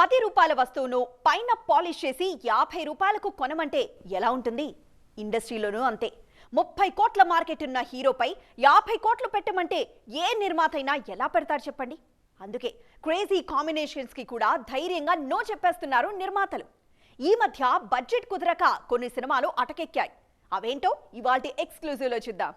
పది రూపాయల వస్తువును పైన పాలిష్ చేసి యాభై రూపాయలకు కొనమంటే ఎలా ఉంటుంది? ఇండస్ట్రీలోనూ అంతే. ముప్పై కోట్ల మార్కెట్ ఉన్న హీరోపై యాభై కోట్లు పెట్టమంటే ఏ నిర్మాత అయినా ఎలా పెడతారు చెప్పండి? అందుకే క్రేజీ కాంబినేషన్స్కి కూడా ధైర్యంగా నో చెప్పేస్తున్నారు నిర్మాతలు. ఈ మధ్య బడ్జెట్ కుదరక కొన్ని సినిమాలు అటకెక్కాయి. అవేంటో ఇవాల్టి ఎక్స్క్లూజివ్లో చూద్దాం.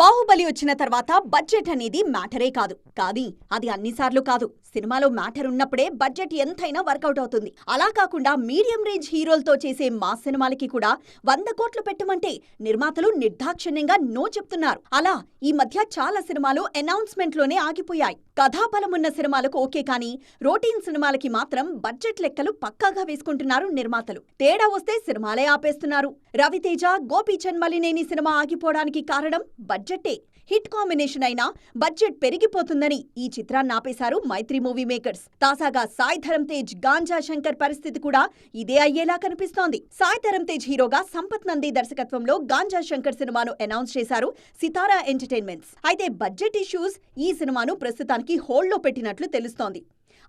బాహుబలి వచ్చిన తర్వాత బడ్జెట్ అనేది మ్యాటరే కాదు. కానీ అది అన్నిసార్లు కాదు. సినిమాలో మ్యాటర్ ఉన్నప్పుడే బడ్జెట్ ఎంతైనా వర్కౌట్ అవుతుంది. అలా కాకుండా మీడియం రేంజ్ హీరోలతో చేసే మా సినిమాలకి కూడా వంద కోట్లు పెట్టమంటే నిర్మాతలు నిర్దాక్షిణ్యంగా నో చెప్తున్నారు. అలా ఈ మధ్య చాలా సినిమాలు అనౌన్స్మెంట్లోనే ఆగిపోయాయి. కథాబలమున్న సినిమాలకు ఓకే కానీ రోటీన్ సినిమాలకి మాత్రం బడ్జెట్ లెక్కలు పక్కాగా వేసుకుంటున్నారు నిర్మాతలు. తేడా వస్తే సినిమాలే ఆపేస్తున్నారు. రవితేజ గోపీచంద్ మలినేని సినిమా ఆగిపోవడానికి కారణం బడ్జెట్. బడ్జెట్టే. హిట్ కాంబినేషన్ అయినా బడ్జెట్ పెరిగిపోతుందని ఈ చిత్రాన్ని ఆపేశారు మైత్రి మూవీ మేకర్స్. తాజాగా సాయి ధరమ్ తేజ్ గాంజా శంకర్ పరిస్థితి కూడా ఇదే అయ్యేలా కనిపిస్తోంది. సాయి ధరమ్ తేజ్ హీరోగా సంపత్ నంది దర్శకత్వంలో గాంజా శంకర్ సినిమాను అనౌన్స్ చేశారు సితారా ఎంటర్టైన్మెంట్స్. అయితే బడ్జెట్ ఇష్యూస్ ఈ సినిమాను ప్రస్తుతానికి హోల్డ్లో పెట్టినట్లు తెలుస్తోంది.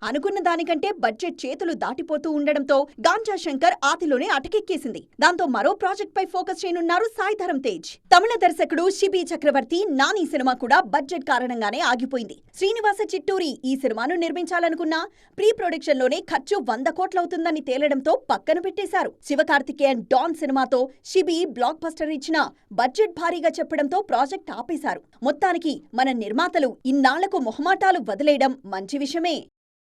అనుకున్న దానికంటే బడ్జెట్ చేతులు దాటిపోతూ ఉండడంతో గాంజా శంకర్ ఆతిలోనే అటకెక్కేసింది. దాంతో మరో ప్రాజెక్ట్ పై ఫోకస్ చేయనున్నారు సాయి తేజ్. తమిళ దర్శకుడు శిబి చక్రవర్తి నాని సినిమా కూడా బడ్జెట్ కారణంగానే ఆగిపోయింది. శ్రీనివాస చిట్టూరి ఈ సినిమాను నిర్మించాలనుకున్నా ప్రీ ప్రొడక్షన్లోనే ఖర్చు వంద కోట్లవుతుందని తేలడంతో పక్కన పెట్టేశారు. శివకార్తికేయన్ డాన్ సినిమాతో శిబి బ్లాక్ బస్టర్ ఇచ్చిన బడ్జెట్ భారీగా చెప్పడంతో ప్రాజెక్ట్ ఆపేశారు. మొత్తానికి మన నిర్మాతలు ఇన్నాళ్ళకు మొహమాటాలు వదిలేయడం మంచి విషయమే.